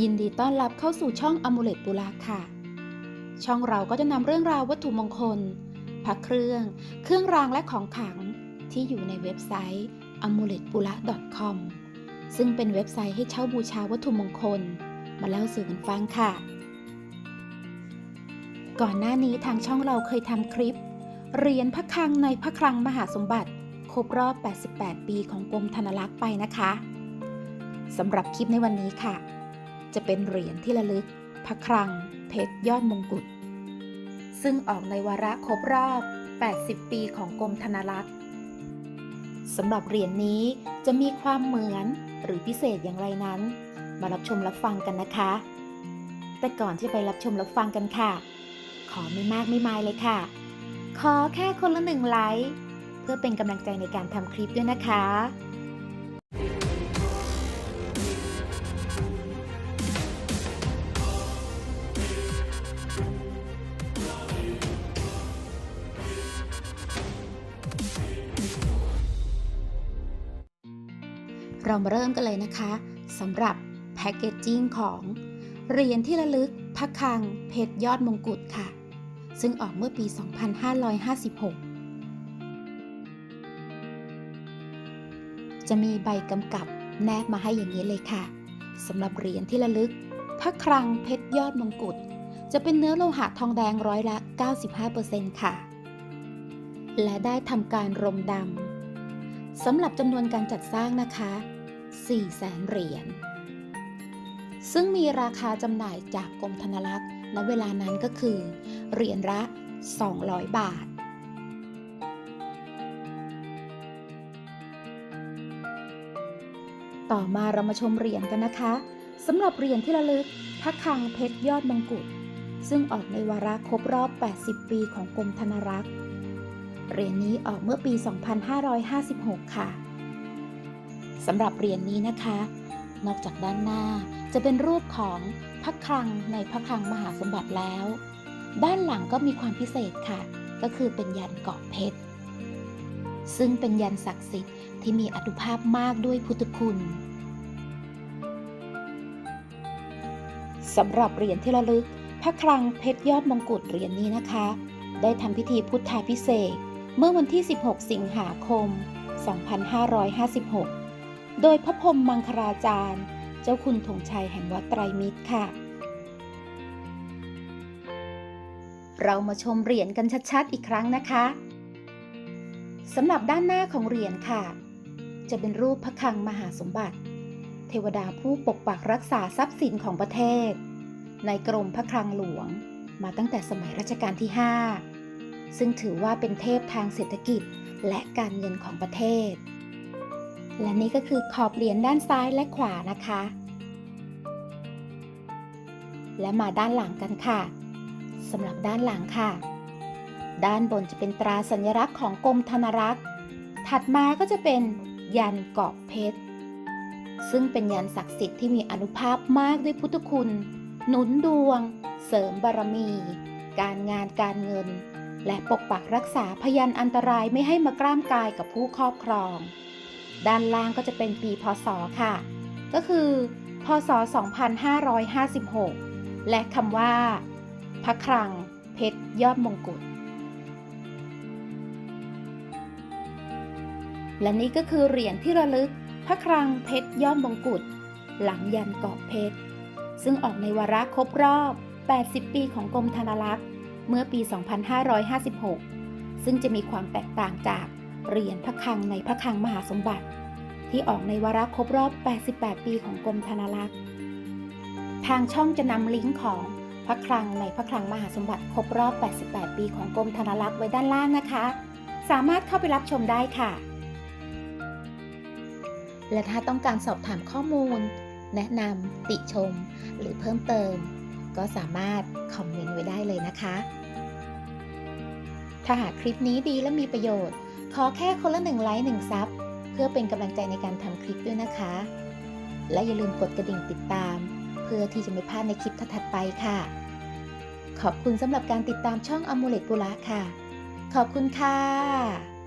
ยินดีต้อนรับเข้าสู่ช่องอ m u l e t ปุระค่ะ ช่องเราก็จะนำเรื่องราววัตถุมงคลพระเครื่อง เครื่องรางและของขลังที่อยู่ในเว็บไซต์ a m u l e t p u r a com ซึ่งเป็นเว็บไซต์ให้เช่าบูชาวัตถุมงคล มาเล่าสู่กันฟังค่ะ ก่อนหน้านี้ทางช่องเราเคยทำคลิปเหรียญพระคลังในพระคลังมหาสมบัติ ครบรอบ 88 ปีของกรมธนลักษณ์ไปนะคะสำหรับคลิปในวันนี้ค่ะ จะเป็นเหรียญที่ระลึก พระคลัง เพชรยอดมงกุฎ ซึ่งออกในวาระครบรอบ 80 ปีของกรมธนลักษ์สำหรับเหรียญนี้จะมีความเหมือนหรือพิเศษอย่างไรนั้น มารับชมรับฟังกันนะคะ แต่ก่อนที่ไปรับชมรับฟังกันค่ะ ขอไม่มากไม่มายเลยค่ะ ขอแค่คนละหนึ่งไลค์เพื่อเป็นกำลังใจในการทำคลิปด้วยนะคะ เรามาเริ่มกันเลยนะคะสำหรับแพคเกจจิ้งของเหรียญที่ระลึกพระคลังเพชรยอดมงกุฎค่ะ ซึ่งออกเมื่อปี 2556 จะมีใบกำกับแนบมาให้อย่างนี้เลยค่ะสำหรับเหรียญที่ระลึก พระคลังเพชรยอดมงกุฎจะเป็นเนื้อโลหะทองแดงร้อยละ 95%ค่ะ และได้ทำการรมดำสำหรับจำนวนการจัดสร้างนะคะ 4แสนเหรียญ ซึ่งมีราคาจำหน่ายจากกรมธนลักษณ์ณเวลานั้นก็คือ เหรียญละ 200 บาทต่อมาเรามาชมเหรียญกันนะคะสำหรับเหรียญที่ระลึกพระคลังเพชรยอดมงกุฎซึ่งออกในวาระครบรอบ 80 ปีของกรมธนรักษ์ เหรียญนี้ออกเมื่อปี 2556 ค่ะ สำหรับเหรียญนี้นะคะ นอกจากด้านหน้าจะเป็นรูปของพระคลังในพระคลังมหาสมบัติแล้ว ด้านหลังก็มีความพิเศษค่ะ ก็คือเป็นยันเกาะเพชร ซึ่งเป็นยันศักดิ์สิทธิ์ที่มีอนุภาพมากด้วยพุทธคุณสำหรับเหรียญที่ระลึก พระคลังเพชรยอดมงกุฎเหรียญนี้นะคะ ได้ทำพิธีพุทธาพิเศษเมื่อวันที่ 16 สิงหาคม 2556 โดยพระพรหมมังคลาจารย์ เจ้าคุณธงชัยแห่งวัดไตรมิตรค่ะ เรามาชมเหรียญกันชัดๆอีกครั้งนะคะสำหรับด้านหน้าของเหรียญค่ะ จะเป็นรูปพระคลังมหาสมบัติ เทวดาผู้ปกปักรักษาทรัพย์สินของประเทศ ในกรมพระคลังหลวงมาตั้งแต่สมัยรัชกาลที่ 5 ซึ่งถือว่าเป็นเทพทางเศรษฐกิจและการเงินของประเทศ และนี่ก็คือขอบเหรียญด้านซ้ายและขวานะคะ และมาด้านหลังกันค่ะสำหรับด้านหลังค่ะ ด้านบนจะเป็นตราสัญลักษณ์ของกรมธนรักษ์ ถัดมาก็จะเป็นยันเกาะเพชร ซึ่งเป็นยันศักดิ์สิทธิ์ที่มีอนุภาพมากด้วยพุทธคุณ หนุนดวง เสริมบารมี การงานการเงิน และปกปักรักษาพยันอันตรายไม่ให้มากล้ามกายกับผู้ครอบครอง ด้านล่างก็จะเป็นปีพศค่ะ ก็คือ พศ 2556 และคำว่า พระคลัง เพชรยอดมงกุฎและนี่ก็คือเหรียญที่ระลึกพระคลังเพชรยอดมงกุฎหลังยันเกาะเพชร ซึ่งออกในวาระครบรอบ 80 ปีของกรมธนลักษ์ เมื่อปี 2556 ซึ่งจะมีความแตกต่างจาก เหรียญพระคลังในพระคลังมหาสมบัติ ที่ออกในวาระครบรอบ 88 ปีของกรมธนลักษ์ ทางช่องจะนำลิงก์ของพระคลังในพระคลังมหาสมบัติครบรอบ 88 ปีของกรมธนลักษ์ไว้ด้านล่างนะคะ สามารถเข้าไปรับชมได้ค่ะ และถ้าต้องการสอบถามข้อมูล แนะนำติชม หรือเพิ่มเติม ก็สามารถคอมเมนต์ไว้ได้เลยนะคะถ้าหากคลิปนี้ดีและมีประโยชน์ ขอแค่คนละหนึ่งไลค์หนึ่งซับเพื่อเป็นกำลังใจในการทำคลิปด้วยนะคะ และอย่าลืมกดกระดิ่งติดตาม เพื่อที่จะไม่พลาดในคลิปถัดไปค่ะ ขอบคุณสำหรับการติดตามช่องอมูเลตปุระค่ะ ขอบคุณค่ะ